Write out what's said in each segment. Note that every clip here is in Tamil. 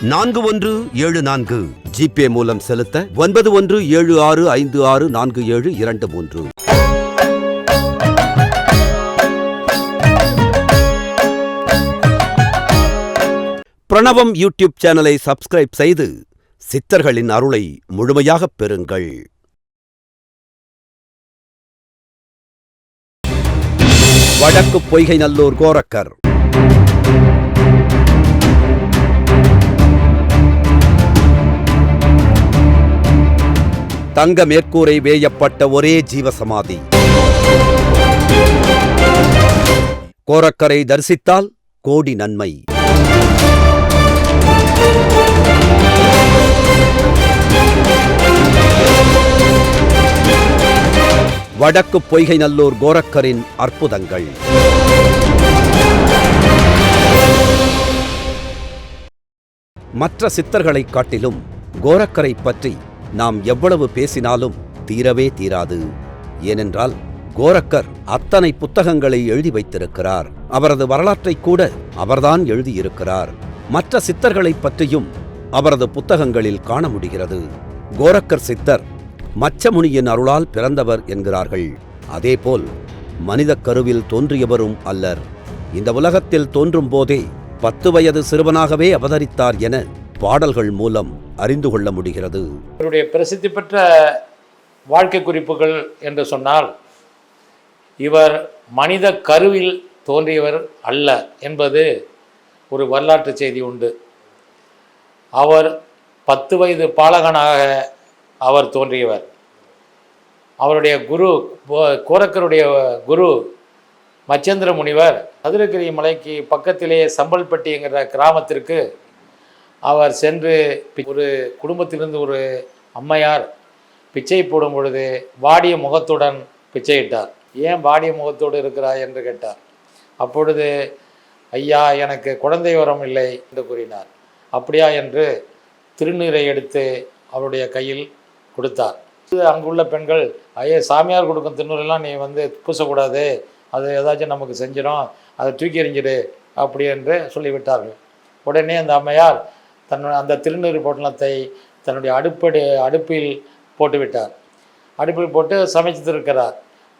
நான்கு ஒன்று ஏழு நான்கு. ஜிபே மூலம் செலுத்த ஒன்பது ஒன்று ஏழு ஆறு ஐந்து ஆறு நான்கு ஏழு இரண்டு மூன்று. பிரணவம் யூடியூப் சேனலை சப்ஸ்கிரைப் செய்து சித்தர்களின் அருளை முழுமையாகப் பெறுங்கள். வடக்கு பொய்கை நல்லூர் கோரக்கர். தங்க மேற்கூரை வேயப்பட்ட ஒரே ஜீவசமாதி. கோரக்கரை தரிசித்தால் கோடி நன்மை. வடக்கு பொய்கை நல்லூர் கோரக்கரின் அற்புதங்கள். மற்ற சித்தர்களைக் காட்டிலும் கோரக்கரை பற்றி நாம் எவ்வளவு பேசினாலும் தீரவே தீராது. ஏனென்றால் கோரக்கர் அத்தனை புத்தகங்களை எழுதி வைத்திருக்கிறார். அவரது வரலாற்றை கூட அவர்தான் எழுதியிருக்கிறார். மற்ற சித்தர்களைப் பற்றியும் அவரது புத்தகங்களில் காண முடிகிறது. கோரக்கர் சித்தர் மச்சமுனியின் அருளால் பிறந்தவர் என்கிறார்கள். அதேபோல் மனிதக் கருவில் தோன்றியவரும் அல்லர். இந்த உலகத்தில் தோன்றும் போதே பத்து வயது சிறுவனாகவே அவதரித்தார் என பாடல்கள் மூலம் அறிந்து கொள்ள முடிகிறது. இவருடைய பிரசித்தி பெற்ற வாழ்க்கை குறிப்புகள் என்று சொன்னால் இவர் மனித கருவில் தோன்றியவர் அல்ல என்பது ஒரு வரலாற்று செய்தி உண்டு. அவர் பத்து வயது பாலகனாக அவர் தோன்றியவர். அவருடைய குரு கோரக்கருடைய குரு மச்சேந்திர முனிவர் சதுரகிரி மலைக்கு பக்கத்திலேயே சம்பல்பட்டிங்கிற கிராமத்திற்கு அவர் சென்று ஒரு குடும்பத்திலிருந்து ஒரு அம்மையார் பிச்சை போடும் பொழுது வாடிய முகத்துடன் பிச்சையிட்டார். ஏன் வாடிய முகத்தோடு இருக்கிறாய்? என்று கேட்டார். அப்பொழுது ஐயா எனக்கு குழந்தை வரம் இல்லை என்று கூறினார். அப்படியா? என்று திருநீரை எடுத்து அவருடைய கையில் கொடுத்தார். அங்குள்ள பெண்கள். ஐயா சாமியார் கொடுக்கும் திருநூறெல்லாம் நீ வந்து பூசக்கூடாது. அது ஏதாச்சும் நமக்கு செஞ்சிடும். அதை தூக்கி எறிஞ்சிடு அப்படி என்று சொல்லிவிட்டார்கள். உடனே அந்த அம்மையார் தன்னுடைய அந்த திருநீர் பொட்டலத்தை தன்னுடைய அடுப்படி அடுப்பில் போட்டுவிட்டார். அடுப்பில் போட்டு சமைத்திருக்கிறார்.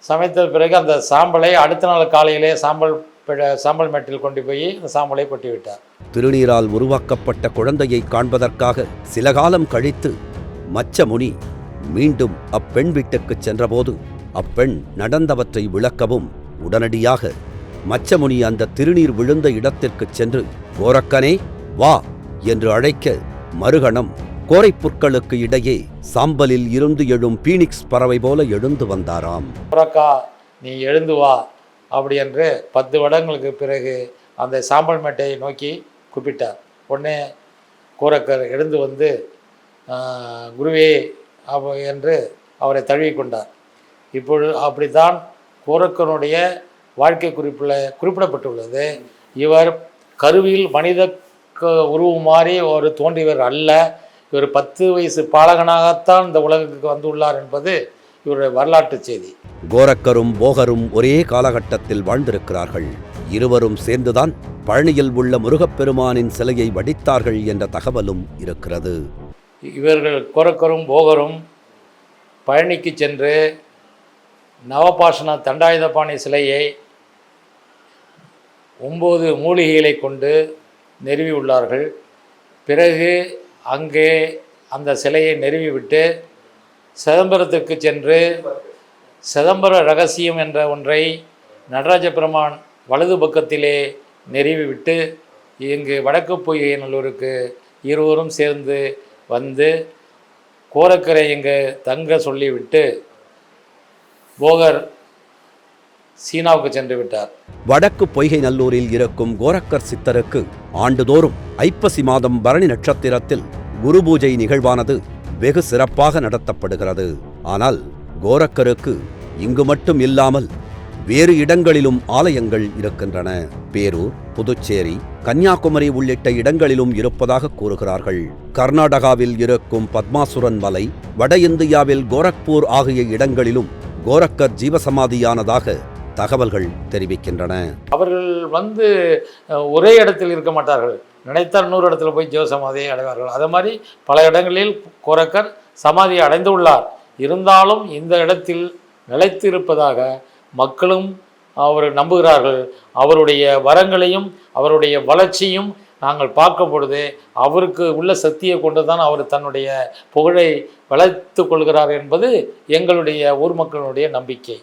சமைத்த பிறகு அந்த சாம்பலை அடுத்த நாள் காலையிலே சாம்பல் சாம்பல் மேட்டில் கொண்டு போய் அந்த சாம்பலை கொட்டிவிட்டார். திருநீரால் உருவாக்கப்பட்ட குழந்தையை காண்பதற்காக சில காலம் கழித்து மச்ச முனி மீண்டும் அப்பெண் வீட்டுக்கு சென்றபோது அப்பெண் நடந்தவற்றை விளக்கவும் உடனடியாக மச்சமுனி அந்த திருநீர் விழுந்த இடத்திற்கு சென்று கோரக்கனே வா என்று அழைக்க மறுகணம் கோரைப்புற்களுக்கு இடையே சாம்பலில் இருந்து எழும் பீனிக்ஸ் பறவை போல எழுந்து வந்தாராம். புறக்கா நீ எழுந்து வா அப்படி என்று பத்து வருடங்களுக்கு பிறகு அந்த சாம்பல் மேட்டை நோக்கி கூப்பிட்டார். உடனே கூரக்கர் எழுந்து வந்து குருவே அவ என்று அவரை தழுவிக்கொண்டார் இப்பொழுது அப்படித்தான் கூரக்கனுடைய வாழ்க்கை குறிப்பில் குறிப்பிடப்பட்டுள்ளது. இவர் கருவியில் மனித உருவம் மாறி ஒரு தோன்றியவர் அல்ல. இவர் பத்து வயசு பாலகனாகத்தான் இந்த உலகுக்கு வந்துள்ளார் என்பது இவருடைய வரலாற்று செய்தி. கோரக்கரும் போகரும் ஒரே காலகட்டத்தில் வாழ்ந்திருக்கிறார்கள். இருவரும் சேர்ந்துதான் பழனியில் உள்ள முருகப்பெருமானின் சிலையை வடித்தார்கள் என்ற தகவலும் இருக்கிறது. இவர்கள் கோரக்கரும் போகரும் பழனிக்கு சென்று நவபாஷண தண்டாயுதபாணி சிலையை ஒம்பது மூலிகைகளை கொண்டு நிறுவி உள்ளார்கள் பிறகு அங்கே அந்த சிலையை நிறுவிவிட்டு சிதம்பரத்துக்கு சென்று சிதம்பர ரகசியம் என்ற ஒன்றை நடராஜ பெருமான் வலது பக்கத்திலே நிறுவிவிட்டு இங்கு வடக்கு பொய்கை நல்லூருக்கு இருவரும் சேர்ந்து வந்து கோரக்கரை இங்கு தங்க சொல்லிவிட்டு போகர் சீனாவுக்கு சென்று விட்டார். வடக்கு பொய்கை நல்லூரில் இருக்கும் கோரக்கர் சித்தருக்கு ஆண்டுதோறும் ஐப்பசி மாதம் பரணி நட்சத்திரத்தில் குரு பூஜை நிகழ்வானது வெகு சிறப்பாக நடத்தப்படுகிறது. ஆனால் கோரக்கருக்கு இங்கு மட்டும் இல்லாமல் வேறு இடங்களிலும் ஆலயங்கள் இருக்கின்றன. பேரூர் புதுச்சேரி கன்னியாகுமரி உள்ளிட்ட இடங்களிலும் இருப்பதாக கூறுகிறார்கள். கர்நாடகாவில் இருக்கும் பத்மாசுரன் மலை வட இந்தியாவில் கோரக்பூர் ஆகிய இடங்களிலும் கோரக்கர் ஜீவசமாதியானதாக தகவல்கள் தெரிவிக்கின்றன. அவர்கள் வந்து ஒரே இடத்தில் இருக்க மாட்டார்கள். நினைத்தால் நூறு இடத்துல போய் ஜீவசமாதியை அடைவார்கள். அது மாதிரி பல இடங்களில் கோரக்கர் சமாதியை அடைந்துள்ளார் இருந்தாலும் இந்த இடத்தில் நிலைத்திருப்பதாக மக்களும் அவர் நம்புகிறார்கள். அவருடைய வரங்களையும் அவருடைய வளர்ச்சியும் நாங்கள் பார்க்கும் பொழுது அவருக்கு உள்ள சக்தியை கொண்டு தான் அவர் தன்னுடைய புகழை வளர்த்து கொள்கிறார் என்பது எங்களுடைய ஊர் மக்களுடைய நம்பிக்கை.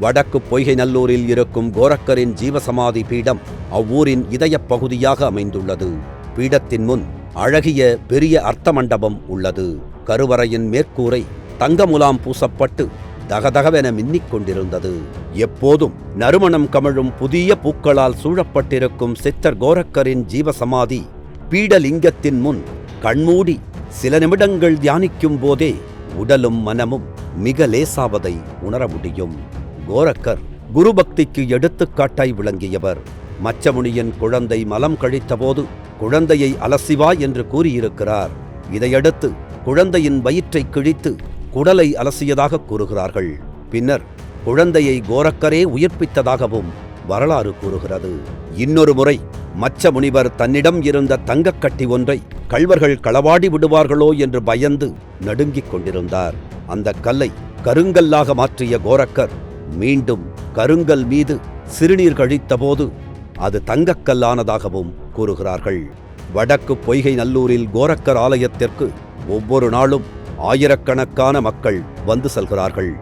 வடக்கு பொய்கை நல்லூரில் இருக்கும் கோரக்கரின் ஜீவசமாதி பீடம் அவ்வூரின் இதயப் பகுதியாக அமைந்துள்ளது. பீடத்தின் முன் அழகிய பெரிய அர்த்த மண்டபம் உள்ளது. கருவறையின் மேற்கூரை தங்கமுலாம் பூசப்பட்டு தகதகவென மின்னிக் கொண்டிருந்தது. எப்போதும் நறுமணம் கமழும் புதிய பூக்களால் சூழப்பட்டிருக்கும் சித்தர் கோரக்கரின் ஜீவசமாதி பீடலிங்கத்தின் முன் கண்மூடி சில நிமிடங்கள் தியானிக்கும் போதே உடலும் மனமும் மிக லேசாவதை உணர முடியும். கோரக்கர் குருபக்திக்கு எடுத்துக்காட்டாய் விளங்கியவர். மச்சமுனியின் குழந்தை மலம் கழித்தபோது குழந்தையை அலசிவா என்று கூறியிருக்கிறார். இதையடுத்து குழந்தையின் வயிற்றை கிழித்து குடலை அலசியதாக கூறுகிறார்கள். பின்னர் குழந்தையை கோரக்கரே உயிர்ப்பித்ததாகவும் வரலாறு கூறுகிறது. இன்னொரு முறை மச்ச முனிவர் தன்னிடம் இருந்த தங்கக்கட்டி ஒன்றை கள்வர்கள் களவாடி விடுவார்களோ என்று பயந்து நடுங்கிக் கொண்டிருந்தார். அந்த கல்லை கருங்கல்லாக மாற்றிய கோரக்கர் மீண்டும் கருங்கல் மீது சிறுநீர் கழித்தபோது அது தங்கக்கல்லானதாகவும் கூறுகிறார்கள். வடக்கு பொய்கை நல்லூரில் கோரக்கர் ஆலயத்திற்கு ஒவ்வொரு நாளும் ஆயிரக்கணக்கான மக்கள் வந்து செல்கிறார்கள்.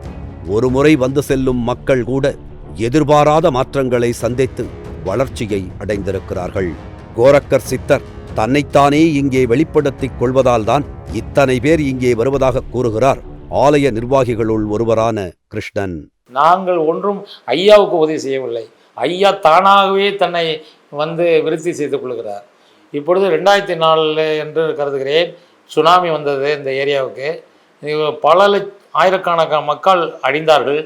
ஒருமுறை வந்து செல்லும் மக்கள் கூட எதிர்பாராத மாற்றங்களை சந்தித்து வளர்ச்சியை அடைந்திருக்கிறார்கள். கோரக்கர் சித்தர் தன்னைத்தானே இங்கே வெளிப்படுத்திக் கொள்வதால்தான் இத்தனை பேர் இங்கே வருவதாக கூறுகிறார். ஆலய நிர்வாகிகளுள் ஒருவரான கிருஷ்ணன். நாங்கள் ஒன்றும் ஐயாவுக்கு உதவி செய்யவில்லை. ஐயா தானாகவே தன்னை வந்து விருத்தி செய்து கொள்கிறார். இப்பொழுது ரெண்டாயிரத்தி நாலில் என்று கருதுகிறேன். சுனாமி வந்தது இந்த ஏரியாவுக்கு. பல ஆயிரக்கணக்கான மக்கள் அழிந்தார்கள்.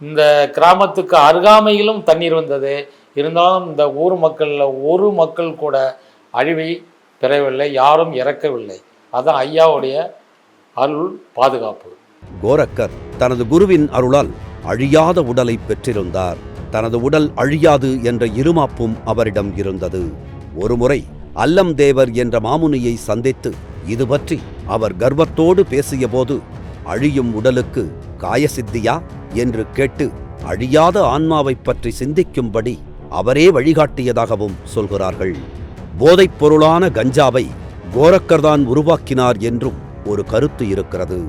இந்த கிராமத்துக்கு அருகாமையிலும் தண்ணீர் வந்தது. இருந்தாலும் இந்த ஊர் மக்களில் ஒரு மக்கள் கூட அழிவை பெறவில்லை யாரும் இறக்கவில்லை. அதுதான் ஐயாவுடைய அருள் பாதுகாப்பு. கோரக்கர் தனது குருவின் அருளால் அழியாத உடலை பெற்றிருந்தார். தனது உடல் அழியாது என்ற இருமாப்பும் அவரிடம் இருந்தது. ஒருமுறை அல்லம் தேவர் என்ற மாமுனியை சந்தித்து இது பற்றி அவர் கர்வத்தோடு பேசியபோது அழியும் உடலுக்கு காயசித்தியா? என்று கேட்டு அழியாத ஆன்மாவைப் பற்றி சிந்திக்கும்படி அவரே வழிகாட்டியதாகவும் சொல்கிறார்கள். போதைப் பொருளான கஞ்சாவை கோரக்கர்தான் உருவாக்கினார் என்றும் ஒரு கருத்து இருக்கிறது.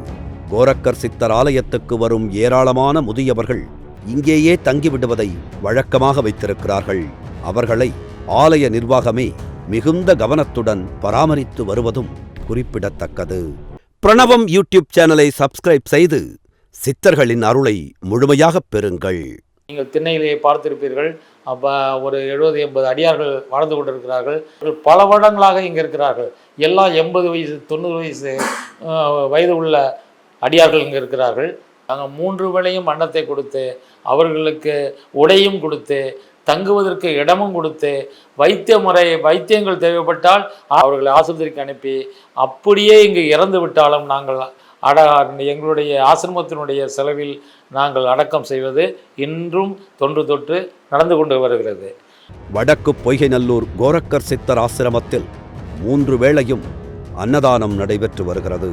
கோரக்கர் சித்தர் ஆலயத்துக்கு வரும் ஏராளமான முதியவர்கள் இங்கேயே தங்கிவிடுவதை வழக்கமாக வைத்திருக்கிறார்கள். அவர்களை ஆலய நிர்வாகமே மிகுந்த கவனத்துடன் பராமரித்து வருவதும் குறிப்பிடத்தக்கது. பிரணவம் யூடியூப் சேனலை சப்ஸ்கிரைப் செய்து சித்தர்களின் அருளை முழுமையாகப் பெறுங்கள். நீங்கள் திண்ணையிலே பார்த்திருப்பீர்கள். அப்போ ஒரு எழுபது எண்பது அடியார்கள் வாழ்ந்து கொண்டிருக்கிறார்கள். பல வருடங்களாக இங்கே இருக்கிறார்கள். எல்லாம் எண்பது வயசு தொண்ணூறு வயசு வயது உள்ள அடியார்கள் இங்கே இருக்கிறார்கள். நாங்கள் மூன்று வேளையும் அன்னத்தை கொடுத்து அவர்களுக்கு உடையும் கொடுத்து தங்குவதற்கு இடமும் கொடுத்து வைத்திய முறை வைத்தியங்கள் தேவைப்பட்டால் அவர்களை ஆஸ்பத்திரிக்கு அனுப்பி அப்படியே இங்கு இறந்து விட்டாலும் நாங்கள் அட எங்களுடைய ஆசிரமத்தினுடைய செலவில் நாங்கள் அடக்கம் செய்வது இன்றும் தொன்று தொற்று நடந்து கொண்டு வருகிறது. வடக்கு பொய்கைநல்லூர் கோரக்கர் சித்தர் ஆசிரமத்தில் மூன்று வேளையும் அன்னதானம் நடைபெற்று வருகிறது.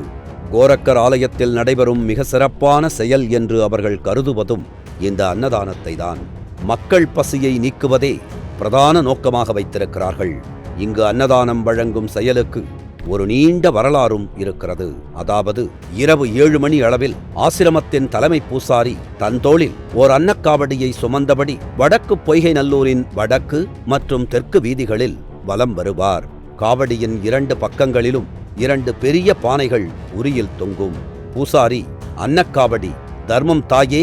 கோரக்கர் ஆலயத்தில் நடைபெறும் மிக சிறப்பான செயல் என்று அவர்கள் கருதுவதும் இந்த அன்னதானத்தை தான் மக்கள் பசியை நீக்குவதே பிரதான நோக்கமாக வைத்திருக்கிறார்கள். இங்கு அன்னதானம் வழங்கும் செயலுக்கு ஒரு நீண்ட வரலாறும் இருக்கிறது. அதாவது இரவு ஏழு மணி அளவில் ஆசிரமத்தின் தலைமை பூசாரி தன் தோளில் ஓர் அன்னக்காவடியை சுமந்தபடி வடக்கு பொய்கை நல்லூரின் வடக்கு மற்றும் தெற்கு வீதிகளில் வலம் வருவார். காவடியின் இரண்டு பக்கங்களிலும் இரண்டு பெரிய பானைகள் உரியில் தொங்கும். பூசாரி அன்னக்காவடி தர்மம் தாயே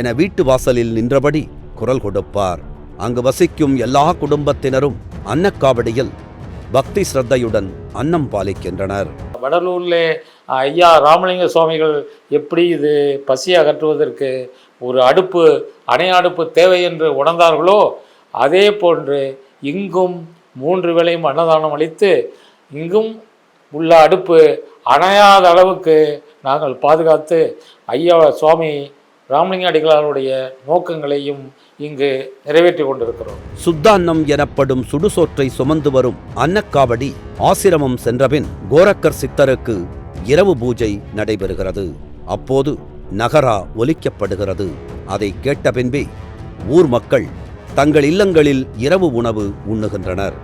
என வீட்டு வாசலில் நின்றபடி குரல் கொடுப்பார். அங்கு வசிக்கும் எல்லா குடும்பத்தினரும் அன்னக்காவடியில் பக்தி சிரத்தையுடன் அன்னம் பாலிக்கின்றனர். வடலூரில் ஐயா ராமலிங்க சுவாமிகள் எப்படி இது பசி அகற்றுவதற்கு ஒரு அடுப்பு அணை அடுப்பு தேவை என்று உணர்ந்தார்களோ அதே போன்று இங்கும் மூன்று வேளையும் அன்னதானம் அளித்து இங்கும் உள்ள அடுப்பு அணையாத அளவுக்கு நாங்கள் பாதுகாத்து ஐயா சுவாமி ராமலிங்க அடிகளாருடைய நோக்கங்களையும் இங்கு நிறைவேற்றி கொண்டிருக்கிறோம். சுத்தான்னம் எனப்படும் சுடுசோற்றை சுமந்து வரும் அன்னக்காவடி ஆசிரமம் சென்றபின் கோரக்கர் சித்தருக்கு இரவு பூஜை நடைபெறுகிறது. அப்போது நகரா ஒலிக்கப்படுகிறது. அதை கேட்ட பின்பே ஊர் மக்கள் தங்கள் இல்லங்களில் இரவு உணவு உண்ணுகின்றனர்.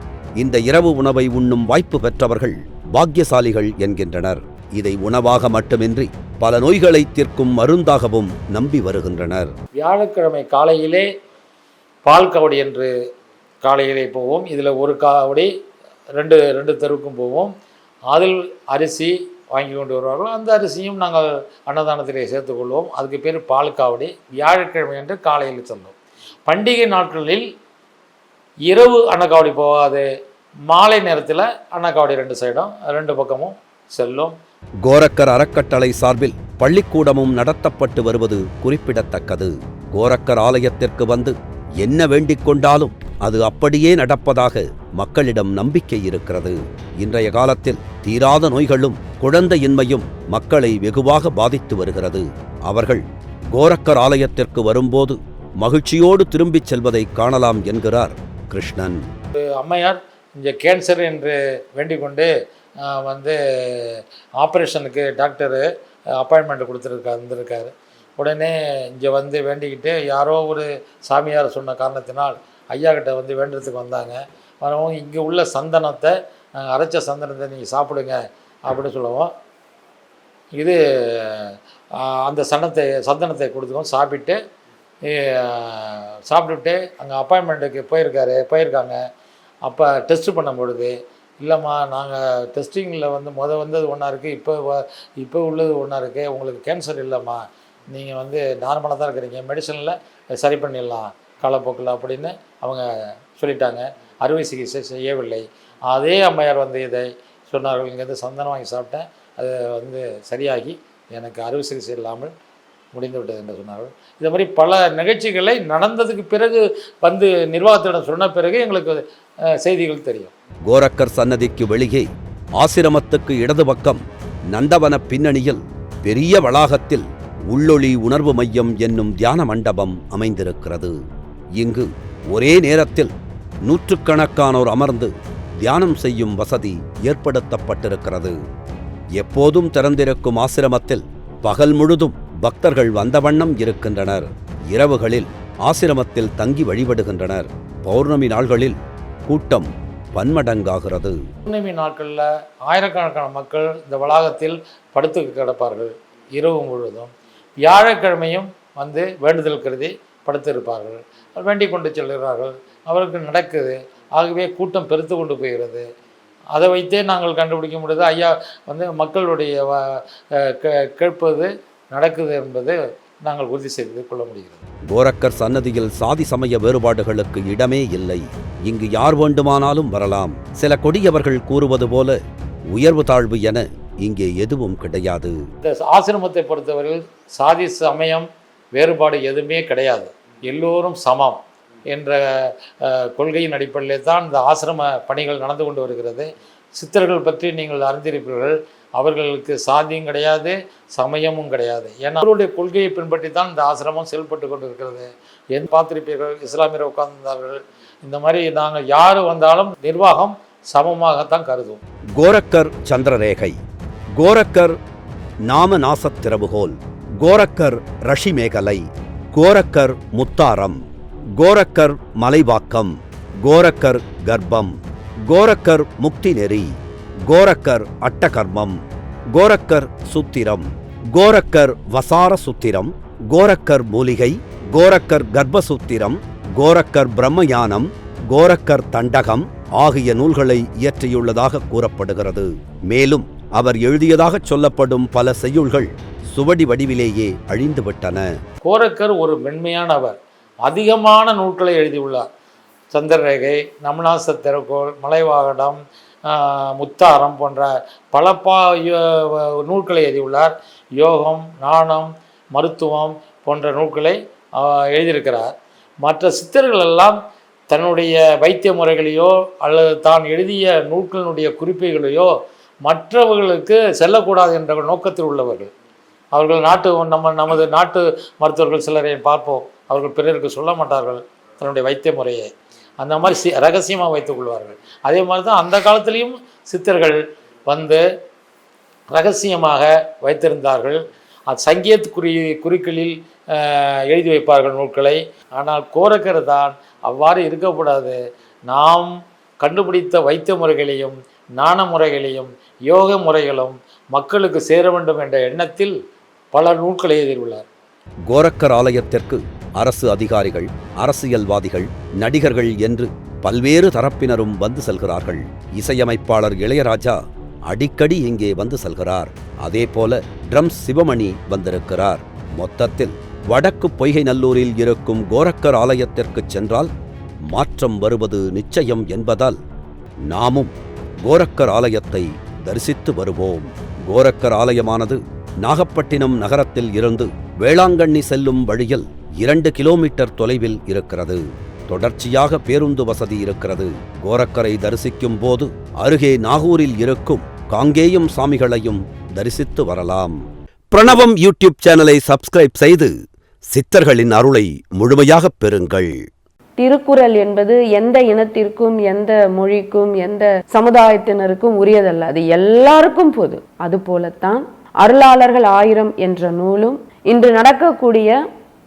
இந்த இரவு உணவை உண்ணும் வாய்ப்பு பெற்றவர்கள் பாக்கியசாலிகள் என்கின்றனர். இதை உணவாக மட்டுமின்றி பல நோய்களை தீர்க்கும் மருந்தாகவும் நம்பி வருகின்றனர். வியாழக்கிழமை காலையிலே பால் கவடி என்று காலையிலே போவோம். இதில் ஒரு காவடி ரெண்டு ரெண்டு தெருவுக்கும் போவோம். அதில் அரிசி வாங்கி கொண்டு வருவார்கள். அந்த அரிசியும் நாங்கள் அன்னதானத்திலே சேர்த்துக்கொள்வோம் அதுக்கு பேர் பால் காவடி வியாழக்கிழமை என்று காலையில் சென்றோம் பண்டிகை நாட்களில் இரவு அன்னக்காவடி போகாது. மாலை நேரத்தில் அன்னக்காவடி ரெண்டு சைடும் ரெண்டு பக்கமும் செல்லும். கோரக்கர் அறக்கட்டளை சார்பில் பள்ளிக்கூடமும் நடத்தப்பட்டு வருவது குறிப்பிடத்தக்கது. கோரக்கர் ஆலயத்திற்கு வந்து என்ன வேண்டிக் கொண்டாலும் அது அப்படியே நடப்பதாக மக்களிடம் நம்பிக்கை இருக்கிறது. இன்றைய காலத்தில் தீராத நோய்களும் குழந்தையின்மையும் மக்களை வெகுவாக பாதித்து வருகிறது. அவர்கள் கோரக்கர் ஆலயத்திற்கு வரும்போது மகிழ்ச்சியோடு திரும்பிச் செல்வதை காணலாம் என்கிறார் கிருஷ்ணன். அம்மையார் இங்கே கேன்சர் என்று வேண்டிக் கொண்டு வந்து ஆப்ரேஷனுக்கு டாக்டரு அப்பாயின்மெண்ட் கொடுத்துருக்கா இருந்திருக்காரு உடனே இங்கே வந்து வேண்டிக்கிட்டு யாரோ ஒரு சாமியார் சொன்ன காரணத்தினால் ஐயா கிட்ட வந்து வேண்டுறதுக்கு வந்தாங்க. வரவும் இங்கே உள்ள சந்தனத்தை நாங்கள் அரைச்ச சந்தனத்தை நீங்கள் சாப்பிடுங்க அப்படின்னு சொல்லுவோம் இது அந்த சந்தனத்தை சந்தனத்தை கொடுத்துக்கோம் சாப்பிட்டு சாப்பிட்டுட்டு அங்கே அப்பாயின்மெண்ட்டுக்கு போயிருக்காரு போயிருக்காங்க. அப்போ டெஸ்ட் பண்ணும் பொழுது இல்லைம்மா நாங்கள் டெஸ்டிங்கில் வந்து மொதல் வந்தது ஒன்றா இருக்குது இப்போ இப்போ உள்ளது ஒன்றா இருக்குது உங்களுக்கு கேன்சர் இல்லைம்மா நீங்கள் வந்து நார்மலாக தான் இருக்கிறீங்க மெடிசனில் சரி பண்ணிடலாம் காலப்போக்கில் அப்படின்னு அவங்க சொல்லிட்டாங்க. அறுவை சிகிச்சை செய்யவில்லை. அதே அம்மையார் வந்து இதை சொன்னார்கள் இங்கேருந்து சந்தனம் வாங்கி சாப்பிட்டேன் அது வந்து சரியாகி எனக்கு அறுவை சிகிச்சை இல்லாமல் முடிந்து விட்டது என்று சொன்னார்கள். இது மாதிரி பல நிகழ்ச்சிகளை நடந்ததுக்கு பிறகு வந்து நிர்வாகத்திடம் சொன்ன பிறகு எங்களுக்கு செய்திகள் தெரியும். கோரக்கர் சன்னதிக்கு வெளியே ஆசிரமத்துக்கு இடது பக்கம் நந்தவன பின்னணியில் பெரிய வளாகத்தில் உள்ளொளி உணர்வு மையம் என்னும் தியான மண்டபம் அமைந்திருக்கிறது. இங்கு ஒரே நேரத்தில் நூற்றுக்கணக்கானோர் அமர்ந்து தியானம் செய்யும் வசதி ஏற்படுத்தப்பட்டிருக்கிறது. எப்போதும் திறந்திருக்கும் ஆசிரமத்தில் பகல் முழுதும் பக்தர்கள் வந்த வண்ணம் இருக்கின்றனர். இரவுகளில் ஆசிரமத்தில் தங்கி வழிபடுகின்றனர். பௌர்ணமி நாள்களில் கூட்டம் பன்மடங்காகிறது. பௌர்ணமி நாட்களில் ஆயிரக்கணக்கான மக்கள் இந்த வளாகத்தில் படுத்து கிடப்பார்கள் இரவு முழுவதும். வியாழக்கிழமையும் வந்து வேண்டுதல் கருதி படுத்து இருப்பார்கள் வேண்டிக் கொண்டு செல்கிறார்கள். அவருக்கு நடக்குது. ஆகவே கூட்டம் பெருத்து கொண்டு போகிறது. அதை வைத்தே நாங்கள் கண்டுபிடிக்க முடியுது. ஐயா வந்து மக்களுடைய கேட்பது நடக்குது என்பது நாங்கள் உறுதி செய்து கொள்ள முடிகிறது. கோரக்கர் சன்னதியில் சாதி சமய வேறுபாடுகளுக்கு இடமே இல்லை. இங்கு யார் வேண்டுமானாலும் வரலாம். சில கொடியவர்கள் கூறுவது போல உயர்வு தாழ்வு என இங்கே எதுவும் கிடையாது. இந்த ஆசிரமத்தை பொறுத்தவரையில் சாதி சமயம் வேறுபாடு எதுவுமே கிடையாது. எல்லோரும் சமம் என்ற கொள்கையின் அடிப்படையிலே தான் இந்த ஆசிரம பணிகள் நடந்து கொண்டு வருகிறது. சித்தர்கள் பற்றி நீங்கள் அறிந்திருப்பீர்கள். அவர்களுக்கு சாதியும் கிடையாது சமயமும் கிடையாது. ஏன்னா அவருடைய கொள்கையை பின்பற்றி தான் இந்த ஆசிரமம் செயல்பட்டு கொண்டு இருக்கிறது என் பார்த்திருப்பீர்கள் இஸ்லாமியர் உட்கார்ந்தார்கள் இந்த மாதிரி நாங்கள் யார் வந்தாலும் நிர்வாகம் சமமாகத்தான் கருதும். கோரக்கர் சந்திரரேகை கோரக்கர் நாம நாசத் திறவுகோல் கோரக்கர் ரஷிமேகலை கோரக்கர் முத்தாரம் கோரக்கர் மலைவாக்கம் கோரக்கர் கர்ப்பம் கோரக்கர் முக்தி நெறி. கோரக்கர் அட்டகர்மம். கோரக்கர் சுத்திரம். கோரக்கர் வசார சுத்திரம். கோரக்கர் மூலிகை. கோரக்கர் கர்ப்பசூத்திரம். கோரக்கர் பிரம்மயானம். கோரக்கர் தண்டகம் ஆகிய நூல்களை இயற்றியுள்ளதாக கூறப்படுகிறது. மேலும் அவர் எழுதியதாகச் சொல்லப்படும் பல செய்யுள்கள் சுவடி வடிவிலேயே அழிந்துவிட்டன. கோரக்கர் ஒரு மென்மையானவர் அதிகமான நூல்களை எழுதியுள்ளார். சந்திரரேகை நமநாச திறக்கோள் மலைவாகடம் முத்தாரம் போன்ற பல பா யோ- நூல்களை எழுதியுள்ளார். யோகம் நாணம் மருத்துவம் போன்ற நூல்களை எழுதியிருக்கிறார். மற்ற சித்தர்கள் எல்லாம் தன்னுடைய வைத்திய முறைகளையோ அல்லது தான் எழுதிய நூல்களினுடைய குறிப்புகளையோ மற்றவர்களுக்கு செல்லக்கூடாது என்ற நோக்கத்தில் உள்ளவர்கள். அவர்கள் நாட்டு நம்ம நமது நாட்டு மருத்துவர்கள் சிலரை பார்ப்போம். அவர்கள் பிறருக்கு சொல்ல மாட்டார்கள். தன்னுடைய வைத்திய முறையை. அந்த மாதிரி சி ரகசியமாக வைத்துக் கொள்வார்கள். அதே மாதிரி தான் அந்த காலத்துலேயும் சித்தர்கள் வந்து ரகசியமாக வைத்திருந்தார்கள். அது சங்கீத் குறி குறிக்களில் எழுதி வைப்பார்கள் நூல்களை. ஆனால் கோரக்கர் தான் அவ்வாறு இருக்கக்கூடாது. நாம் கண்டுபிடித்த வைத்த முறைகளையும் நாண முறைகளையும் யோக முறைகளும் மக்களுக்கு சேர வேண்டும் என்ற எண்ணத்தில் பல நூல்களை எழுதியுள்ளார் கோரக்கர் ஆலயத்திற்கு அரசு அதிகாரிகள் அரசியல்வாதிகள் நடிகர்கள் என்று பல்வேறு தரப்பினரும் வந்து செல்கிறார்கள். இசையமைப்பாளர் இளையராஜா அடிக்கடி இங்கே வந்து செல்கிறார். அதேபோல ட்ரம்ஸ் சிவமணி வந்திருக்கிறார். மொத்தத்தில் வடக்கு பொய்கை நல்லூரில் இருக்கும் கோரக்கர் ஆலயத்திற்கு சென்றால் மாற்றம் வருவது நிச்சயம் என்பதால் நாமும் கோரக்கர் ஆலயத்தை தரிசித்து வருவோம். கோரக்கர் ஆலயமானது நாகப்பட்டினம் நகரத்தில் இருந்து வேளாங்கண்ணி செல்லும் வழியில் இரண்டு கிலோமீட்டர் தொலைவில் இருக்கிறது. தொடர்ச்சியாக பேருந்து வசதி இருக்கிறது. கோரக்கரை தரிசிக்கும் போது அருகே நாகூரில் இருக்கும் காங்கேயம் சாமிகளையும் தரிசித்து வரலாம். பிரணவம் யூடியூப் சேனலை சப்ஸ்கிரைப் செய்து சித்தர்களின் அருளை முழுமையாக பெறுங்கள். திருக்குறள் என்பது எந்த இனத்திற்கும் எந்த மொழிக்கும் எந்த சமுதாயத்தினருக்கும் உரியதல்ல. அது எல்லாருக்கும் பொது அது போலத்தான் அருளாளர்கள் ஆயிரம் என்ற நூலும் இன்று நடக்கக்கூடிய